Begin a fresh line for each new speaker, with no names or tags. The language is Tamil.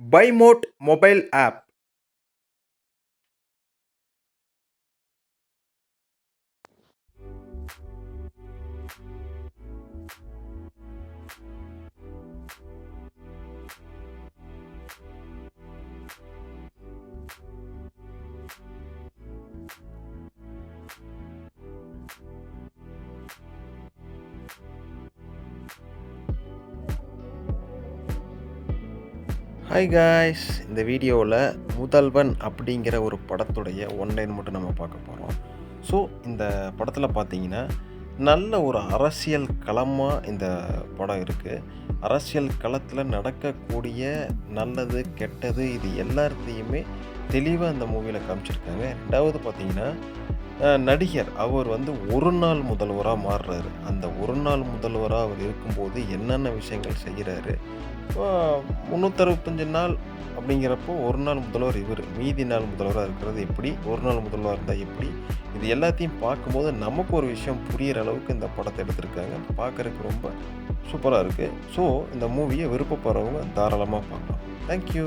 Bymode mobile app hi guys இந்த வீடியோவில் முதல்வன் அப்படிங்கிற ஒரு படத்துடைய ஒன்லைன் மட்டும் நம்ம பார்க்க போகிறோம் ஸோ இந்த படத்தில் பார்த்தீங்கன்னா நல்ல ஒரு அரசியல் களமாக இந்த படம் இருக்குது அரசியல் களத்தில் நடக்கக்கூடிய நல்லது கெட்டது இது எல்லாத்தையுமே தெளிவாக அந்த மூவியில் காமிச்சிருக்காங்க. ரெண்டாவது பார்த்தீங்கன்னா நடிகர் அவர் வந்து ஒரு நாள் முதல்வராக மாறுறாரு. அந்த ஒரு நாள் முதல்வராக அவர் இருக்கும்போது என்னென்ன விஷயங்கள் செய்கிறாரு? முந்நூற்றறுபத்தஞ்சு நாள் அப்படிங்கிறப்போ ஒரு நாள் முதல்வர் இவர். மீதி நாள் முதல்வராக இருக்கிறது எப்படி? ஒரு நாள் முதல்வராக இருந்தால் எப்படி? இது எல்லாத்தையும் பார்க்கும்போது நமக்கு ஒரு விஷயம் புரிகிற அளவுக்கு இந்த படத்தை எடுத்திருக்காங்க. பார்க்குறதுக்கு ரொம்ப சூப்பராக இருக்குது ஸோ இந்த மூவியை விருப்பப்படுறவங்க தாராளமாக பார்க்கலாம். தேங்க்யூ